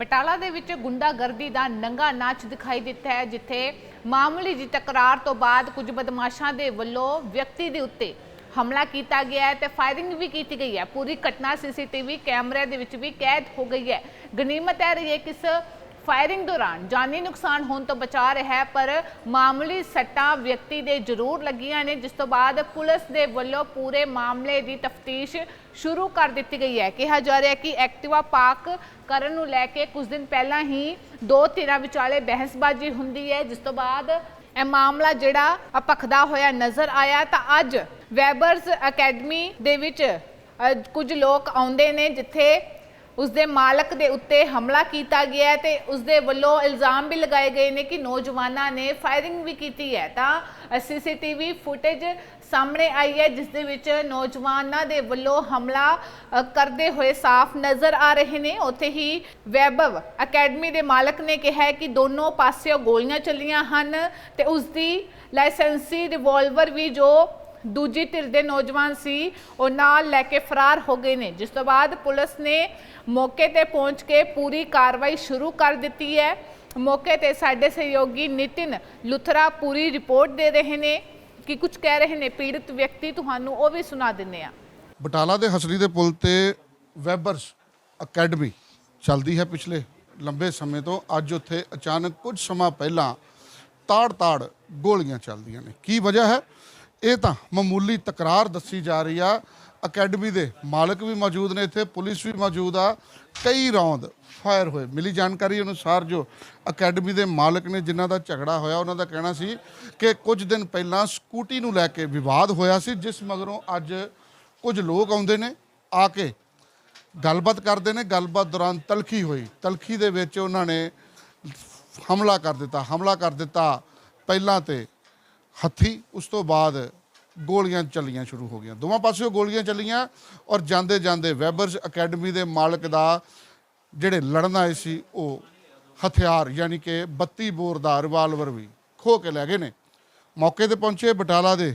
ਬਟਾਲਾ ਦੇ ਵਿੱਚ ਗੁੰਡਾਗਰਦੀ ਦਾ ਨੰਗਾ ਨਾਚ ਦਿਖਾਈ ਦਿੱਤਾ ਹੈ, ਜਿੱਥੇ ਮਾਮੂਲੀ ਜੀ ਤਕਰਾਰ ਤੋਂ ਬਾਅਦ ਕੁਝ ਬਦਮਾਸ਼ਾਂ ਦੇ ਵੱਲੋਂ ਵਿਅਕਤੀ ਦੇ ਉੱਤੇ ਹਮਲਾ ਕੀਤਾ ਗਿਆ ਹੈ ਤੇ ਫਾਇਰਿੰਗ ਵੀ ਕੀਤੀ ਗਈ ਹੈ। ਪੂਰੀ ਘਟਨਾ ਸੀਸੀਟੀਵੀ ਕੈਮਰੇ ਦੇ ਵਿੱਚ ਵੀ ਕੈਦ ਹੋ ਗਈ ਹੈ। ਗਨੀਮਤ ਹੈ ਰਹੀ ਹੈ ਕਿਸ ਫਾਇਰਿੰਗ ਦੌਰਾਨ ਜਾਨੀ ਨੁਕਸਾਨ ਹੋਣ ਤੋਂ ਬਚਾ ਰਿਹਾ ਹੈ, ਪਰ ਮਾਮੂਲੀ ਸੱਟਾਂ ਵਿਅਕਤੀ ਦੇ ਜ਼ਰੂਰ ਲੱਗੀਆਂ ਨੇ, ਜਿਸ ਤੋਂ ਬਾਅਦ ਪੁਲਿਸ ਦੇ ਵੱਲੋਂ ਪੂਰੇ ਮਾਮਲੇ ਦੀ ਤਫਤੀਸ਼ ਸ਼ੁਰੂ ਕਰ ਦਿੱਤੀ ਗਈ ਹੈ। ਕਿਹਾ ਜਾ ਰਿਹਾ ਹੈ ਕਿ ਐਕਟਿਵਾ ਪਾਰਕ ਕਰਨ ਨੂੰ ਲੈ ਕੇ ਕੁਝ ਦਿਨ ਪਹਿਲਾਂ ਹੀ ਦੋ ਧਿਰਾਂ ਵਿਚਾਲੇ ਬਹਿਸਬਾਜ਼ੀ ਹੁੰਦੀ ਹੈ, ਜਿਸ ਤੋਂ ਬਾਅਦ ਇਹ ਮਾਮਲਾ ਜਿਹੜਾ ਭਖਦਾ ਹੋਇਆ ਨਜ਼ਰ ਆਇਆ, ਤਾਂ ਅੱਜ ਵੈਬਰਸ ਅਕੈਡਮੀ ਦੇ ਵਿੱਚ ਕੁਝ ਲੋਕ ਆਉਂਦੇ ਨੇ, ਜਿੱਥੇ ਉਸ ਦੇ ਮਾਲਕ ਦੇ ਉੱਤੇ ਹਮਲਾ ਕੀਤਾ ਗਿਆ ਹੈ ਤੇ ਉਸ ਦੇ ਵੱਲੋਂ ਇਲਜ਼ਾਮ ਵੀ ਲਗਾਏ ਗਏ ਨੇ ਕਿ ਨੌਜਵਾਨਾਂ ਨੇ ਫਾਇਰਿੰਗ ਵੀ ਕੀਤੀ ਹੈ। ਤਾਂ ਸੀਸੀਟੀਵੀ ਫੁਟੇਜ ਸਾਹਮਣੇ ਆਈ ਹੈ, ਜਿਸ ਦੇ ਵਿੱਚ ਨੌਜਵਾਨਾਂ ਦੇ ਵੱਲੋਂ ਹਮਲਾ ਕਰਦੇ ਹੋਏ ਸਾਫ਼ ਨਜ਼ਰ ਆ ਰਹੇ ਨੇ। ਉੱਥੇ ਹੀ ਵੈਭਵ ਅਕੈਡਮੀ ਦੇ ਮਾਲਕ ਨੇ ਕਿਹਾ ਕਿ ਦੋਨੋਂ ਪਾਸਿਓਂ ਗੋਲੀਆਂ ਚੱਲੀਆਂ ਹਨ ਤੇ ਉਸ ਦੀ ਲਾਇਸੈਂਸੀ ਰਿਵਾਲਵਰ ਵੀ ਜੋ ਦੂਜੀ ਧਿਰ ਦੇ ਨੌਜਵਾਨ ਸੀ, ਉਹ ਨਾਲ ਲੈ ਕੇ ਫਰਾਰ ਹੋ ਗਏ ਨੇ। ਜਿਸ ਤੋਂ ਬਾਅਦ ਪੁਲਿਸ ਨੇ ਮੌਕੇ ਤੇ ਪਹੁੰਚ ਕੇ ਪੂਰੀ ਕਾਰਵਾਈ ਸ਼ੁਰੂ ਕਰ ਦਿੱਤੀ ਹੈ। ਮੌਕੇ ਤੇ ਸਾਡੇ ਸਹਿਯੋਗੀ ਨਿਤਿਨ ਲੁਥਰਾ ਪੂਰੀ ਰਿਪੋਰਟ ਦੇ ਰਹੇ ਨੇ ਕਿ ਕੁਝ ਕਹਿ ਰਹੇ ਨੇ। ਪੀੜਤ ਵਿਅਕਤੀ ਤੁਹਾਨੂੰ ਉਹ ਵੀ ਸੁਣਾ ਦਿੰਨੇ ਆ ਬਟਾਲਾ ਦੇ ਹਸਰੀ ਦੇ ਪੁਲ ਤੇ ਵੈਬਰਸ ਅਕੈਡਮੀ ਚੱਲਦੀ ਹੈ। ਪਿਛਲੇ ਲੰਬੇ ਸਮੇਂ ਤੋਂ ਅੱਜ ਉੱਥੇ ਅਚਾਨਕ ਕੁਝ ਸਮਾਂ ਪਹਿਲਾਂ ਤਾੜ-ਤਾੜ ਗੋਲੀਆਂ ਚੱਲਦੀਆਂ ਨੇ। ਕੀ ਵਜ੍ਹਾ ਹੈ? ਇਹ ਤਾਂ ਮਾਮੂਲੀ ਤਕਰਾਰ ਦੱਸੀ ਜਾ ਰਹੀ ਆ। ਅਕੈਡਮੀ ਦੇ ਮਾਲਕ ਵੀ ਮੌਜੂਦ ਨੇ ਇੱਥੇ, ਪੁਲਿਸ ਵੀ ਮੌਜੂਦ ਆ। ਕਈ ਰੌਂਦ ਫਾਇਰ ਹੋਏ। ਮਿਲੀ ਜਾਣਕਾਰੀ ਅਨੁਸਾਰ ਜੋ ਅਕੈਡਮੀ ਦੇ ਮਾਲਕ ਨੇ ਜਿਨ੍ਹਾਂ ਦਾ ਝਗੜਾ ਹੋਇਆ, ਉਹਨਾਂ ਦਾ ਕਹਿਣਾ ਸੀ ਕਿ ਕੁਝ ਦਿਨ ਪਹਿਲਾਂ ਸਕੂਟੀ ਨੂੰ ਲੈ ਕੇ ਵਿਵਾਦ ਹੋਇਆ ਸੀ, ਜਿਸ ਮਗਰੋਂ ਅੱਜ ਕੁਝ ਲੋਕ ਆਉਂਦੇ ਨੇ, ਆ ਕੇ ਗੱਲਬਾਤ ਕਰਦੇ ਨੇ। ਗੱਲਬਾਤ ਦੌਰਾਨ ਤਲਖੀ ਹੋਈ। ਤਲਖੀ ਦੇ ਵਿੱਚ ਉਹਨਾਂ ਨੇ ਹਮਲਾ ਕਰ ਦਿੱਤਾ। ਹਮਲਾ ਕਰ ਦਿੱਤਾ। ਪਹਿਲਾਂ ਤੇ ਹੱਥੀ, ਉਸ ਤੋਂ ਬਾਅਦ ਗੋਲੀਆਂ ਚੱਲੀਆਂ ਸ਼ੁਰੂ ਹੋ ਗਈਆਂ। ਦੋਵਾਂ ਪਾਸਿਓਂ ਗੋਲੀਆਂ ਚੱਲੀਆਂ ਔਰ ਜਾਂਦੇ ਜਾਂਦੇ ਵੈਬਰਸ ਅਕੈਡਮੀ ਦੇ ਮਾਲਕ ਦਾ ਜਿਹੜੇ ਲੜਨ ਆਏ ਸੀ, ਉਹ ਹਥਿਆਰ ਯਾਨੀ ਕਿ 32 ਬੋਰ ਦਾ ਰਿਵਾਲਵਰ ਵੀ ਖੋ ਕੇ ਲੈ ਗਏ ਨੇ। ਮੌਕੇ ਤੇ ਪਹੁੰਚੇ ਬਟਾਲਾ ਦੇ,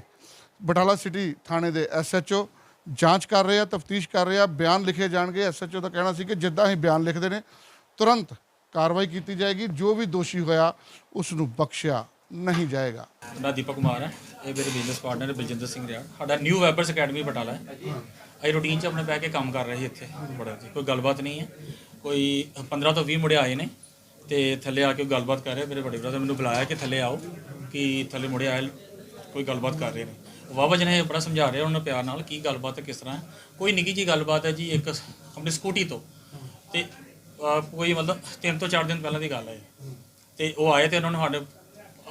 ਬਟਾਲਾ ਸਿਟੀ ਥਾਣੇ ਦੇ ਐਸਐਚਓ ਜਾਂਚ ਕਰ ਰਹੇ ਆ, ਤਫਤੀਸ਼ ਕਰ ਰਹੇ ਆ, ਬਿਆਨ ਲਿਖੇ ਜਾਣਗੇ। ਐਸਐਚਓ ਦਾ ਕਹਿਣਾ ਸੀ ਕਿ ਜਿੱਦਾਂ ਹੀ ਬਿਆਨ ਲਿਖਦੇ ਨੇ, ਤੁਰੰਤ ਕਾਰਵਾਈ ਕੀਤੀ ਜਾਏਗੀ। ਜੋ ਵੀ ਦੋਸ਼ੀ ਹੋਇਆ, ਉਸ ਨੂੰ ਬਖਸ਼ਿਆ ਨਹੀਂ ਜਾਏਗਾ। ਮੇਰਾ ਦੀਪਕ ਕੁਮਾਰ ਹੈ। ਇਹ ਮੇਰੇ ਬਿਜ਼ਨਸ ਪਾਰਟਨਰ ਬਲਜਿੰਦਰ ਸਿੰਘ ਰਿਆੜ। ਸਾਡਾ ਨਿਊ ਵੈਬਰਸ ਅਕੈਡਮੀ ਬਟਾਲਾ ਹੈ। ਅਸੀਂ ਰੂਟੀਨ 'ਚ ਆਪਣੇ ਬਹਿ ਕੇ ਕੰਮ ਕਰ ਰਹੇ ਸੀ ਇੱਥੇ, ਬੜਾ ਜੀ। ਕੋਈ ਗੱਲਬਾਤ ਨਹੀਂ ਹੈ। ਕੋਈ 15 ਤੋਂ 20 ਮੁੰਡੇ ਆਏ ਨੇ ਤੇ ਥੱਲੇ ਆ ਕੇ ਉਹ ਗੱਲਬਾਤ ਕਰ ਰਹੇ। ਮੇਰੇ ਵੱਡੇ ਬ੍ਰਦਰ ਮੈਨੂੰ ਬੁਲਾਇਆ ਕਿ ਥੱਲੇ ਆਓ, ਕਿ ਥੱਲੇ ਮੁੰਡੇ ਆਏ, ਕੋਈ ਗੱਲਬਾਤ ਕਰ ਰਹੇ ਨੇ। ਵਾਵਾ ਜਨੇ ਬੜਾ ਸਮਝਾ ਰਹੇ ਉਹਨਾਂ ਪਿਆਰ ਨਾਲ ਕੀ ਗੱਲਬਾਤ ਹੈ ਕਿਸ ਤਰ੍ਹਾਂ ਕੋਈ ਨਿੱਕੀ ਜੀ ਗੱਲਬਾਤ ਹੈ ਜੀ, ਇੱਕ ਆਪਣੀ ਸਕੂਟੀ ਤੋਂ। ਤੇ ਕੋਈ ਮਤਲਬ ਤਿੰਨ ਤੋਂ ਚਾਰ ਦਿਨ ਪਹਿਲਾਂ ਦੀ ਗੱਲ ਹੈ ਇਹ। ਤੇ ਉਹ ਆਏ ਤੇ ਉਹਨਾਂ ਨੂੰ ਸਾਡੇ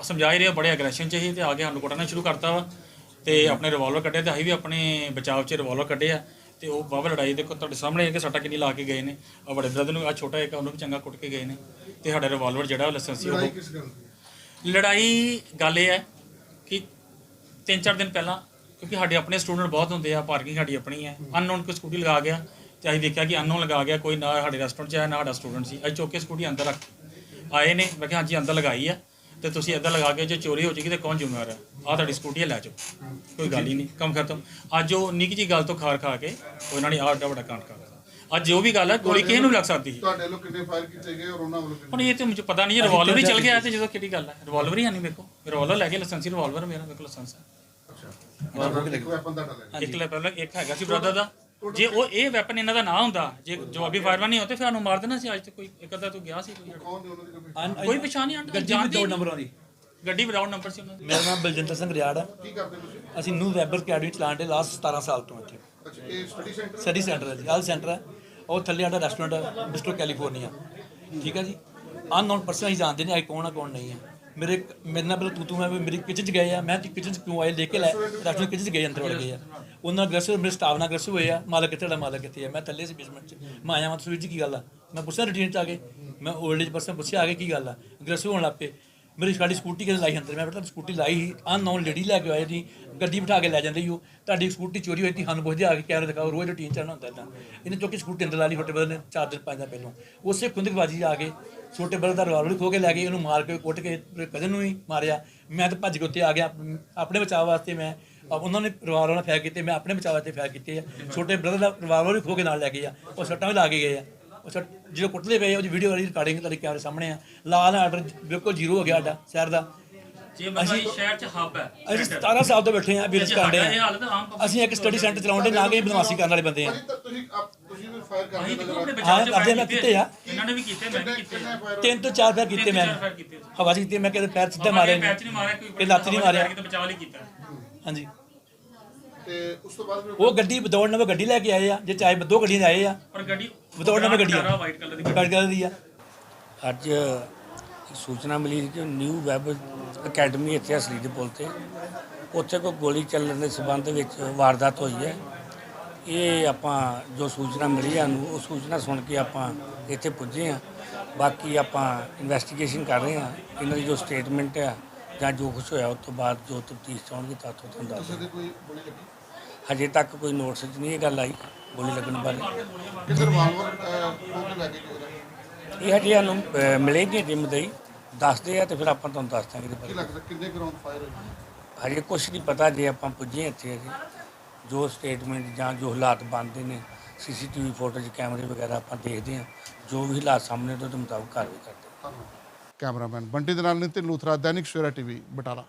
ਸਮਝਾ ਹੀ ਰਹੇ ਬੜੇ ਐਗਰੈਸ਼ਨ ਚ ਸੀ ਤੇ ਆ ਕੇ ਸਾਨੂੰ ਕੁੱਟਣਾ ਸ਼ੁਰੂ ਕਰਤਾ ਵਾ ਤੇ ਆਪਣੇ ਰਿਵਾਲਵਰ ਕੱਢੇ ਤੇ ਅਸੀਂ ਵੀ ਆਪਣੇ ਬਚਾਅ ਚ ਰਿਵਾਲਵਰ ਕੱਢੇ ਆ ਤੇ ਉਹ ਬਾਬਾ ਲੜਾਈ ਦੇਖੋ ਤੁਹਾਡੇ ਸਾਹਮਣੇ ਹੈ ਕਿ ਸੱਟਾ ਕਿੰਨੀ ਲਾ ਕੇ ਗਏ ਨੇ ਆ ਬੜੇ ਬ੍ਰਦਰ ਨੂੰ ਆ ਛੋਟਾ ਇੱਕ ਉਹਨੂੰ ਵੀ ਚੰਗਾ ਕੁੱਟ ਕੇ ਗਏ ਨੇ ਤੇ ਸਾਡਾ ਰਿਵਾਲਵਰ ਜਿਹੜਾ ਲਾਇਸੈਂਸੀ ਉਹ ਲੜਾਈ ਗੱਲ ਇਹ ਹੈ ਕਿ ਤਿੰਨ ਚਾਰ ਦਿਨ ਪਹਿਲਾਂ ਕਿਉਂਕਿ ਸਾਡੇ ਆਪਣੇ ਸਟੂਡੈਂਟ ਬਹੁਤ ਹੁੰਦੇ ਆ ਪਾਰਕਿੰਗ ਸਾਡੀ ਆਪਣੀ ਹੈ ਅਨਨੋਨ ਕੋਈ ਸਕੂਟੀ ਲਗਾ ਗਿਆ ਤੇ ਅਸੀਂ ਦੇਖਿਆ ਕਿ ਅਨਨੋਨ ਲਗਾ ਗਿਆ ਕੋਈ ਨਾ ਸਾਡੇ ਰੈਸਟੋਰੈਂਟ 'ਚ ਆਇਆ ਨਾ ਸਾਡਾ ਸਟੂਡੈਂਟ ਸੀ ਅਸੀਂ ਚੁੱਕ ਕੇ ਸਕੂਟੀ ਅੰਦਰ ਰੱਖ ਆਏ ਨੇ ਮੈਂ ਕਿਹਾ ਹਾਂਜੀ ਅੰਦਰ ਲਗਾਈ ਆ। ਤੇ ਤੁਸੀਂ ਇੱਦਾਂ ਲਗਾ ਕੇ ਜੇ ਚੋਰੀ ਹੋ ਜਾਏਗੀ ਤੇ ਕੌਣ ਜ਼ਿੰਮੇਵਾਰ ਹੈ? ਆ ਤੁਹਾਡੀ ਸਕੂਟੀ ਹੈ ਲੈ ਜਾਓ। ਕੋਈ ਗੱਲ ਹੀ ਨਹੀਂ। ਕੰਮ ਖਤਮ। ਅੱਜ ਉਹ ਨਿੱਕੀ ਜੀ ਗੱਲ ਤੋਂ ਖਾਰ ਖਾ ਕੇ ਉਹਨਾਂ ਨੇ ਆਹ ਵੱਡਾ ਕਾਂਡ ਕਰ ਦਿੱਤਾ। ਅੱਜ ਜੋ ਵੀ ਗੱਲ ਹੈ ਗੋਲੀ ਕਿਸੇ ਨੂੰ ਲੱਗ ਸਕਦੀ ਸੀ? ਤੁਹਾਡੇ ਲੋਕ ਕਿੰਨੇ ਫਾਇਰ ਕੀਤੇ ਗਏ ਔਰ ਉਹਨਾਂ ਵੱਲੋਂ ਹੁਣ ਇਹ ਤੇ ਮੈਨੂੰ ਪਤਾ ਨਹੀਂ ਰਿਵਾਲਵਰ ਹੀ ਚਲ ਗਿਆ ਤੇ ਜਦੋਂ ਕਿਹੜੀ ਗੱਲ ਹੈ ਰਿਵਾਲਵਰ ਹੀ ਹੈ ਨਹੀਂ ਮੇਰੇ ਕੋਲ। ਰਿਵਾਲਵਰ ਲੈ ਕੇ ਲਾਇਸੈਂਸੀ ਰਿਵਾਲਵਰ ਮੇਰਾ ਮੇਰੇ ਕੋਲ ਲਾਇਸੈਂਸ ਹੈ। ਡਲਿਆ ਇੱਕ ਲੈ ਪਹਿਲਾਂ ਇੱਕ ਹੈਗਾ ਸੀ ਬ੍ਰਦਰ ਦਾ। ਜੇ ਉਹ ਇਹ ਵੈਪਨ ਇਹਨਾਂ ਦਾ ਨਾ ਹੁੰਦਾ ਜੇ ਜਵਾਬੀ ਫਾਇਰਮੈਨ ਨਹੀਂ ਹੁੰਦੇ ਫਿਰ ਸਾਨੂੰ ਮਾਰ ਦੇਣਾ ਸੀ ਅੱਜ ਤੇ ਕੋਈ ਇੱਕ ਅੱਧਾ ਤੋਂ ਗਿਆ ਸੀ ਕੋਈ ਕੋਈ ਪਛਾਣ ਨਹੀਂ ਆਂਦਾ ਗੱਡੀ ਜਾਣਦੀ ਦੋ ਨੰਬਰਾਂ ਦੀ ਗੱਡੀ ਵਿਦਆਊਟ ਨੰਬਰ ਸੀ ਉਹਨਾਂ ਦੀ। ਮੇਰਾ ਨਾਮ ਬਲਜਿੰਦਰ ਸਿੰਘ ਰਿਆੜ ਹੈ। ਕੀ ਕਰਦੇ ਤੁਸੀਂ? ਅਸੀਂ ਨਿਊ ਵੈਬਰ ਅਕੈਡਮੀ ਚਲਾਉਣ ਦੇ ਲਾਸਟ 17 ਸਾਲ ਤੋਂ ਇੱਥੇ। ਅੱਛਾ ਇਹ ਸਟੱਡੀ ਸੈਂਟਰ ਸਟੱਡੀ ਸੈਂਟਰ ਹੈ ਜੀ ਆਲ ਸੈਂਟਰ ਹੈ। ਉਹ ਥੱਲੇ ਸਾਡਾ ਰੈਸਟੋਰੈਂਟ ਹੈ ਬਿਸਟੋ ਕੈਲੀਫੋਰਨੀਆ ਠੀਕ ਹੈ ਜੀ? ਅਨਨੋਨ ਪਰਸਨ ਅਸੀਂ ਜਾਣਦੇ ਨਹੀਂ ਆਈ ਕੌਣ ਆ, ਕੌਣ ਨਹੀਂ ਹੈ ਮੇਰੇ ਮੇਰੇ ਨਾਲ ਪਹਿਲਾਂ ਤੂੰ ਤੂੰ ਮੈਂ ਵੀ ਮੇਰੀ ਕਿਚਨ ਚ ਗਏ ਆ, ਮੈਂ ਕਿਚਨ ਚ ਕਿਉਂ ਆਏ, ਲੈ ਕੇ ਲੈ ਰੈਸਟੋਰੈਂਟ ਕਿਚਨ ਚ ਗਏ, ਅੰਦਰ ਵੜ ਗਏ ਆ। ਉਹਨਾਂ ਅਗਰੈਸਿਵ ਮੇਰੇ ਸਟਾਫ ਨਾਲ ਅਗਰੈਸਿਵ ਹੋਏ ਆ, ਮਾਲਕ ਕਿੱਥੇ ਦਾ ਮਾਲਕ ਕਿੱਥੇ ਆ। ਮੈਂ ਥੱਲੇ ਸੀ ਬੇਸਮੈਂਟ ਚ। ਮੈਂ ਆਇਆ ਮੈਂ ਤੁਸੀਂ ਕੀ ਗੱਲ ਆ? ਮੈਂ ਪੁੱਛਿਆ ਰੂਟੀਨ ਚ ਆ ਕੇ। ਮੈਂ 올ਡ ਏਜ ਪਰਸਨ ਪੁੱਛਿਆ ਆ ਕੇ ਕੀ ਗੱਲ ਆ? ਅਗਰੈਸਿਵ ਹੋਣ ਲੱਗ ਪਏ। ਮੇਰੀ ਸਾਡੀ ਸਕੂਟੀ ਕਿਹਨੇ ਲਾਈ ਅੰਦਰ, ਮੈਂ ਬੇਟਾ ਸਕੂਟੀ ਲਾਈ ਸੀ ਅਨਨੋਨ ਲੇਡੀ ਲੈ ਕੇ ਆਏ ਜੀ ਗੱਡੀ ਬਿਠਾ ਕੇ ਲੈ ਜਾਂਦੇ ਸੀ ਉਹ। ਤੁਹਾਡੀ ਸਕੂਟੀ ਚੋਰੀ ਹੋਈ ਸੀ, ਸਾਨੂੰ ਪੁੱਛਦੇ ਆ ਕੇ ਕੈਮਰਾ ਦਿਖਾਓ, ਰੋਜ਼ ਰੂਟੀਨ ਚ ਹੁੰਦਾ ਇਦਾਂ। ਇਹਨੇ ਚੁੱਕ ਕੇ ਸਕੂਟੀ ਅੰਦਰ ਲਾ ਲਈ ਛੋਟੇ ਬਦਲ ਨੇ ਚਾਰ ਦਿਨ ਪੰਜ ਦਿਨ ਪਹਿਲਾਂ। ਉਸੇ ਖੁੰਦਕਬਾਜੀ ਆ ਕੇ ਛੋਟੇ ਬਦਲ ਦਾ ਰਿਵਾਲਵਰ ਖੋ ਕੇ ਲੈ ਗਏ, ਉਹਨੂੰ ਮਾਰ ਕੇ ਕੁੱਟ ਕੇ ਕਜ਼ਨ ਨੂੰ ਵੀ ਮਾਰਿਆ। ਮੈਂ ਤਾਂ ਭੱਜ ਕੇ ਉੱਤੇ ਆ ਗਿਆ, ਆਪਣੇ ਬਚਾਅ ਵਾਸਤੇ ਮੈਂ ਉਹਨਾਂ ਨੇ ਰਿਵਾਲਵਰ ਨਾਲ ਫੈਰ ਕੀਤੇ, ਮੈਂ ਆਪਣੇ ਬਚਾਅ ਵਾਸਤੇ ਫੈਰ ਕੀਤੇ ਆ। ਛੋਟੇ ਬ੍ਰਦਰ ਦਾ ਰਿਵਾਲਵਰ ਵੀ ਖੋ ਕੇ ਨਾਲ ਲੈ ਗਏ ਆ, ਉਹ ਸੱਟਾਂ ਵੀ ਲਾ ਕੇ ਗਏ ਆ। ਅੱਛਾ ਜਦੋਂ ਕੁੱਟਦੇ ਪਏ ਆ, ਉਹਦੀ ਵੀਡੀਓ ਵਾਲੀ ਰਿਕਾਰਡਿੰਗ ਤੁਹਾਡੇ ਕੈਮਰੇ ਸਾਹਮਣੇ ਆ। ਲਾਲ ਆਰਡਰ ਬਿਲਕੁਲ ਜ਼ੀਰੋ ਹੋ ਗਿਆ ਸਾਡਾ ਸ਼ਹਿਰ ਦਾ। ਜੇ ਮਤਲਬ ਸ਼ਹਿਰ 'ਚ ਹੱਬ ਹੈ। ਅਸੀਂ 17 ਸਾਲ ਤੋਂ ਬੈਠੇ ਆ ਬਿਜ਼ਨਸ ਕਰਦੇ ਇਹ ਆ ਹਾਲਤ ਆਮ public ਅਸੀਂ ਇੱਕ ਸਟੱਡੀ ਸੈਂਟਰ ਚਲਾਉਂਦੇ ਨਾ ਕਿ ਬਦਮਾਸ਼ੀ ਕਰਨ ਵਾਲੇ ਬੰਦੇ ਆ। ਭਾਜੀ ਤਾਂ ਤੁਸੀਂ ਆਪ ਤੁਸੀਂ ਵੀ ਫਾਇਰ ਕਰਦੇ ਅਸੀਂ ਆਪਣੇ ਬਚਾਅ 'ਚ ਕਰਦੇ ਮੈਂ ਕੀਤੇ ਆ। ਇਹਨਾਂ ਨੇ ਵੀ ਕੀਤੇ ਮੈਂ ਵੀ ਕੀਤੇ। ਆ। ਤਿੰਨ ਤੋਂ ਚਾਰ ਫੇਰ ਕੀਤੇ ਮੈਂ। ਤਿੰਨ ਚਾਰ ਕੀਤੇ। ਹਵਾ 'ਚ ਕੀਤੇ ਮੈਂ ਕਿਤੇ ਪੈਰ ਸਿੱਧਾ ਬਾਬਾ ਮਾਰਿਆ ਨੇ ਪੈਚ ਨਹੀਂ ਨਹੀਂ ਮਾਰਿਆ ਕੋਈ ਕਿ ਲੱਤ ਨਹੀਂ ਮਾਰਿਆ। ਕਿਤੇ ਬਚਾਅ ਲਈ ਕੀਤਾ। ਹਾਂਜੀ। ਤੇ ਉਸ ਤੋਂ ਬਾਅਦ ਫਿਰ ਉਹ ਗੱਡੀ ਬਦੌੜ ਨਾਲ ਗੱਡੀ ਲੈ ਕੇ ਆਏ ਆ ਜੇ ਚਾਹੇ ਦੋ ਗੱਡੀਆਂ ਆਏ ਆ। ਪਰ ਗੱਡੀ ਬਦੌੜ ਨਾਲ ਗੱਡੀ ਆ। ਵਾਈਟ ਕਲਰ ਦੀ ਗੱਡੀ ਦੀ ਆ। ਅੱਜ ਇੱਕ ਸੂਚਨਾ ਮਿਲੀ ਕਿ ਨਿਊ ਵੈਬ ਅਕੈਡਮੀ ਇੱਥੇ ਅਸਲੀ ਦੇ ਪੁਲ ਤੇ। ਉੱਥੇ ਕੋਈ ਗੋਲੀ ਚੱਲਣ ਦੇ ਸਬੰਧ ਵਿੱਚ ਵਾਰਦਾਤ ਹੋਈ ਹੈ। ਇਹ ਆਪਾਂ ਜੋ ਸੂਚਨਾ ਮਿਲੀ ਸਾਨੂੰ ਉਹ ਸੂਚਨਾ ਸੁਣ ਕੇ ਆਪਾਂ ਇੱਥੇ ਪੁੱਜੇ ਆ। ਬਾਕੀ ਆਪਾਂ ਇਨਵੈਸਟੀਗੇਸ਼ਨ ਕਰ ਰਹੇ ਆ। ਇਹਨਾਂ ਦੀ ਜੋ ਸਟੇਟਮੈਂਟ ਆ ਜਾਂ ਜੋ ਕੁਛ ਹੋਇਆ ਉਸ ਤੋਂ ਬਾਅਦ ਜੋ ਤਫਤੀਸ਼ ਚਾਹੁੰਗੇ ਤਾਂ ਤੁਹਾਨੂੰ ਦੱਸ ਕਿਸੇ ਦੇ ਕੋਈ ਗੋਲੀ ਲੱਗੀ? ਹਜੇ ਤੱਕ ਕੋਈ ਨੋਟਿਸ 'ਚ ਨਹੀਂ ਇਹ ਗੱਲ ਆਈ ਗੋਲੀ ਲੱਗਣ ਬਾਰੇ। ਰਿਵਾਲਵਰ ਤੇ। ਇਹ ਹਜੇ ਸਾਨੂੰ ਅਹ, ਮਿਲੇਗੀ ਜਿੰਮ ਦੇ ਦੱਸਦੇ ਆ ਤੇ ਫਿਰ ਆਪਾਂ ਤੁਹਾਨੂੰ ਦੱਸ ਦਾਂਗੇ ਇਹਦੇ ਬਾਰੇ। ਲੱਗਦਾ ਕਿੰਨੇ ਗਰਾਊਂਡ ਫਾਇਰ ਹੋਏ? ਹਜੇ ਕੁਛ ਨਹੀਂ ਪਤਾ ਜੇ ਆਪਾਂ ਪੁੱਜੇ ਇੱਥੇ ਅਜੇ ਜੋ ਸਟੇਟਮੈਂਟ ਜਾਂ ਜੋ ਹਾਲਾਤ ਬਣਦੇ ਨੇ ਸੀਸੀਟੀਵੀ ਫੋਟੋਜ ਕੈਮਰੇ ਵਗੈਰਾ ਆਪਾਂ ਦੇਖਦੇ ਹਾਂ। ਜੋ ਵੀ ਹਾਲਾਤ ਸਾਹਮਣੇ ਤੋਂ ਉਹਦੇ ਮੁਤਾਬਕ ਕਾਰਵਾਈ ਕਰਦੇ ਹਾਂ। ਧੰਨਵਾਦ। ਕੈਮਰਾਮੈਨ। ਬੰਟੀ ਦੇ ਨਾਲ ਨਿਤਿਨ ਲੂਥਰਾ ਦੈਨਿਕ ਸਵੇਰਾ ਟੀਵੀ ਬਟਾਲਾ।